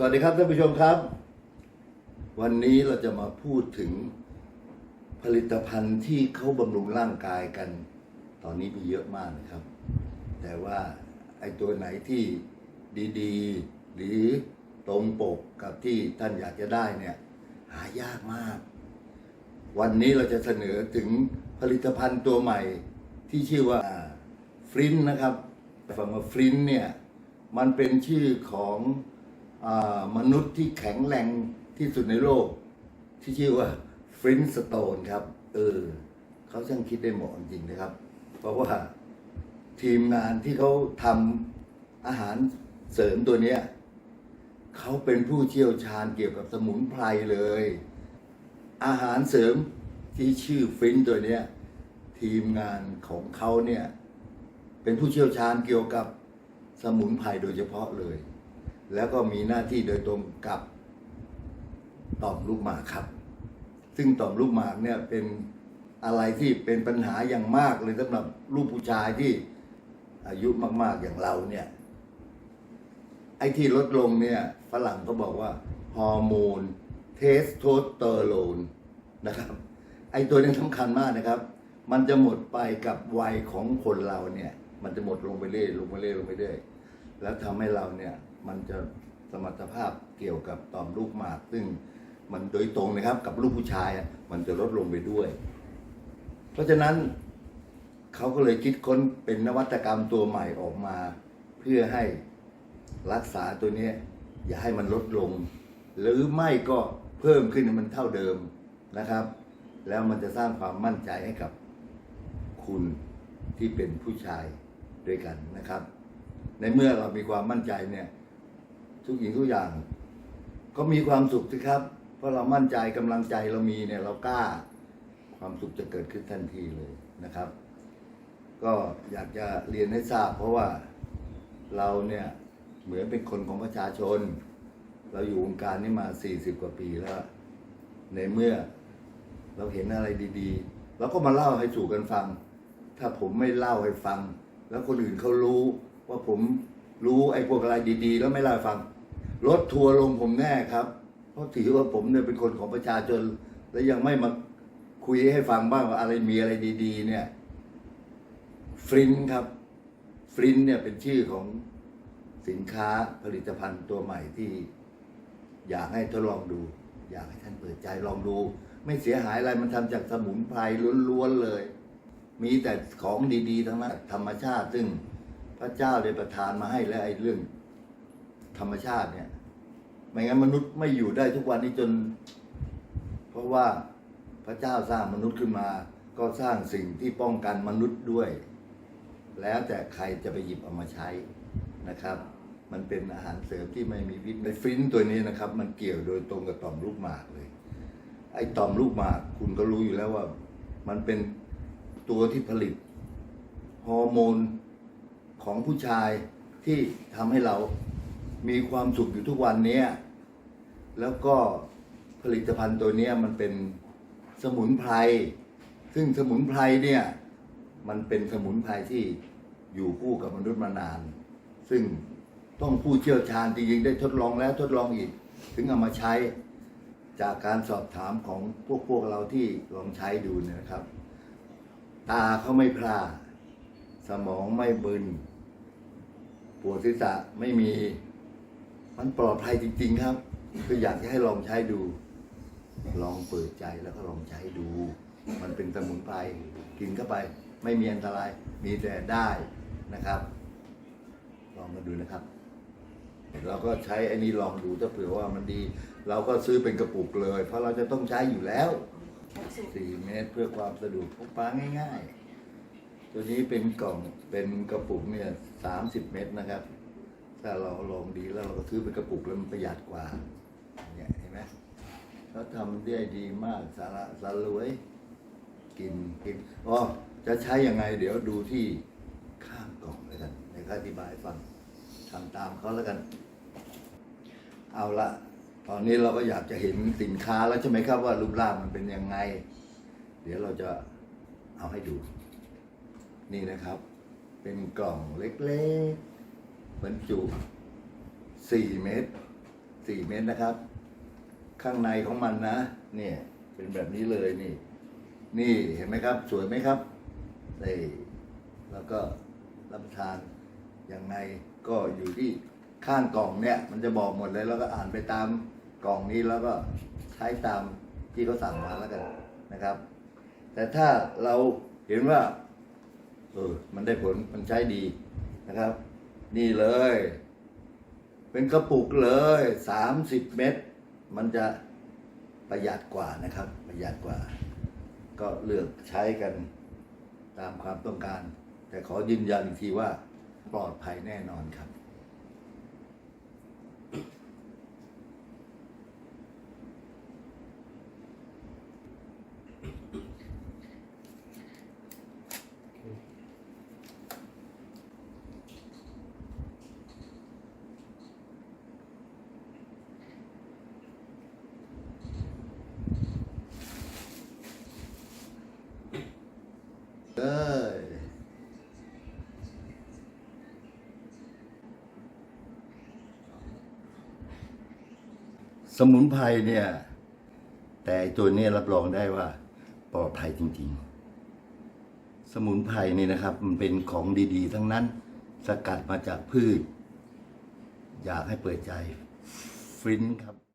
สวัสดีครับท่านผู้ชมครับ วันนี้เราจะมาพูดถึงผลิตภัณฑ์ที่เขาบำรุงร่างกายกัน ตอนนี้มีเยอะมากนะครับ แต่ว่าไอ้ตัวไหนที่ดีๆ หรือตรงปกกับที่ท่านอยากจะได้เนี่ย หายากมาก วันนี้เราจะเสนอถึงผลิตภัณฑ์ตัวใหม่ที่ชื่อว่าฟรินนะครับฟังว่าฟรินเนี่ยมันเป็นชื่อของ มนุษย์ที่แข็งแรงที่สุดในโลก ที่ชื่อว่าฟรินสโตนครับ เออเขาช่างคิดได้เหมาะจริงนะครับ เพราะว่าทีมงานที่เขาทำอาหารเสริมตัวเนี้ยเขาเป็นผู้เชี่ยวชาญเกี่ยวกับสมุนไพรเลย อาหารเสริมที่ชื่อฟินตัวเนี้ยทีมงานของเขาเนี่ยเป็นผู้เชี่ยวชาญเกี่ยวกับสมุนไพรโดยเฉพาะเลย แล้วก็มีหน้าที่โดยตรงกับต่อมลูกหมากครับ ซึ่งต่อมลูกหมากเนี่ยเป็นอะไรที่เป็นปัญหาอย่างมากเลยสำหรับลูกผู้ชายที่อายุมาก ๆอย่างเราเนี่ย ไอ้ที่ลดลงเนี่ยฝรั่งก็บอกว่าฮอร์โมนเทสโทสเตอโรนนะครับ ไอ้ตัวนี้สำคัญมากนะครับ มันจะหมดไปกับวัยของคนเราเนี่ย มันจะหมดลงไปเรื่อยลงไปเรื่อยลงไปเรื่อย แล้วทำให้เราเนี่ยมันจะสมรรถภาพเกี่ยวกับต่อมลูกหมาก ซึ่งมันโดยตรงนะครับกับลูกผู้ชายมันจะลดลงไปด้วย เพราะฉะนั้นเขาก็เลยคิดค้นเป็นนวัตกรรมตัวใหม่ออกมา เพื่อให้รักษาตัวนี้ อย่าให้มันลดลง หรือไม่ก็เพิ่มขึ้นมันเท่าเดิมนะครับ แล้วมันจะสร้างความมั่นใจให้กับคุณที่เป็นผู้ชายด้วยกันนะครับ ในเมื่อเรามีความมั่นใจเนี่ย ทุกหญิงทุกอย่าง ก็มีความสุขสิครับ เพราะเรามั่นใจกำลังใจเรามีเนี่ย เรากล้า ความสุขจะเกิดขึ้นทันทีเลยนะครับ ก็อยากจะเรียนให้ทราบ เพราะว่าเราเนี่ยเหมือนเป็นคนของประชาชน เราอยู่วงการนี้มา 40 กว่าปีแล้ว ในเมื่อเราเห็นอะไรดีๆเราก็มาเล่าให้สู่กันฟัง ถ้าผมไม่เล่าให้ฟัง แล้วคนอื่นเขารู้ ว่าผมรู้ไอ้พวกอะไรดีๆ แล้วไม่เล่าฟัง รถทัวร์ลงผมแน่ครับ เพราะถือว่าผมเนี่ยเป็นคนของประชาชน และยังไม่มาคุยให้ฟังบ้างว่าอะไรมีอะไรดีๆ เนี่ยฟรินครับฟรินเนี่ยเป็นชื่อของสินค้าผลิตภัณฑ์ตัวใหม่ที่อยากให้ทดลองดู อยากให้ท่านเปิดใจลองดู ไม่เสียหายอะไรมันทำจากสมุนไพรล้วนๆเลย มีแต่ของดีๆ ทั้งนั้นธรรมชาติซึ่ง พระเจ้าได้ประทานมาให้แล้วไอ้เรื่องธรรมชาติเนี่ยไม่งั้นมนุษย์ไม่อยู่ได้ทุกวันนี้จน เพราะว่าพระเจ้าสร้างมนุษย์ขึ้นมา ก็สร้างสิ่งที่ป้องกันมนุษย์ด้วย แล้วแต่ใครจะไปหยิบเอามาใช้นะครับ มันเป็นอาหารเสริมที่ไม่มีพิษในฟินตัวนี้นะครับ มันเกี่ยวโดยตรงกับต่อมลูกหมากเลย ไอ้ต่อมลูกหมากคุณก็รู้อยู่แล้วว่า มันเป็นตัวที่ผลิตฮอร์โมน ของผู้ชายที่ทำให้เรามีความสุขอยู่ทุกวันนี้แล้วก็ผลิตภัณฑ์ตัวนี้มันเป็นสมุนไพร ซึ่งสมุนไพรเนี่ยมันเป็นสมุนไพรที่อยู่คู่กับมนุษย์มานาน ซึ่งต้องผู้เชี่ยวชาญจริงๆได้ทดลองแล้วทดลองอีก ถึงเอามาใช้จากการสอบถามของพวกพวกเราที่ลองใช้ดูนะครับ ตาเขาไม่พร่าสมองไม่บึน ปวดศีรษะไม่มี มันปลอดภัยจริง ๆ ครับ คืออยากจะให้ลองใช้ดู ลองเปิดใจแล้วก็ลองใช้ดู มันเป็นสมุนไพรกินเข้าไป ไม่มีอันตราย มีแต่ได้นะครับ ลองมาดูนะครับ เราก็ใช้อ้นี้ลองดูถ้าเผื่อว่ามันดี เราก็ซื้อเป็นกระปุกเลย เพราะเราจะต้องใช้อยู่แล้วสี่เมตรเพื่อความสะดวกพกพาง่าย ๆ ตัวนี้เป็นกล่องเป็นกระปุกเนี่ยสามสิบเมตรนะครับ ถ้าเราลองดีแล้วเราก็ซื้อเป็นกระปุกแล้วมันประหยัดกว่าเนี่ยเห็นไหมเขาทำได้ดีมากสาระสารวย กินกินอ๋อจะใช้ยังไง เดี๋ยวดูที่ข้างกล่องเลยกันในข้อธิบายฟังทำตามเขาแล้วกัน เอาละตอนนี้เราก็อยากจะเห็นสินค้าแล้วใช่ไหมครับว่ารูปร่างมันเป็นยังไง เดี๋ยวเราจะเอาให้ดู นี่นะครับ เป็นกล่องเล็กๆบรรจุ 4 เม็ด4เมตรนะครับ ข้างในของมันนะเนี่ยเป็นแบบนี้เลยนี่ นี่เห็นไหมครับ สวยไหมครับนี่แล้วก็รับประทานยังไงก็อยู่ที่ข้างกล่องเนี่ย มันจะบอกหมดเลยแล้วก็อ่านไปตามกล่องนี้แล้วก็ใช้ตามที่เขาสั่งมาแล้วกันนะครับ แต่ถ้าเราเห็นว่า ออ มันได้ผลมันใช้ดีนะครับ นี่เลย เป็นกระปุกเลยสามสิบเม็ดมันจะประหยัดกว่านะครับ ประหยัดกว่า ก็เลือกใช้กันตามความต้องการ แต่ขอยืนยันอีกทีว่าปลอดภัยแน่นอนครับ เอ้ย สมุนไพรเนี่ย แต่ตัวนี้รับรองได้ว่าปลอดภัยจริง ๆ สมุนไพรนี่นะครับ มันเป็นของดีๆ ทั้งนั้น สกัดมาจากพืช อยากให้เปิดใจฟินครับ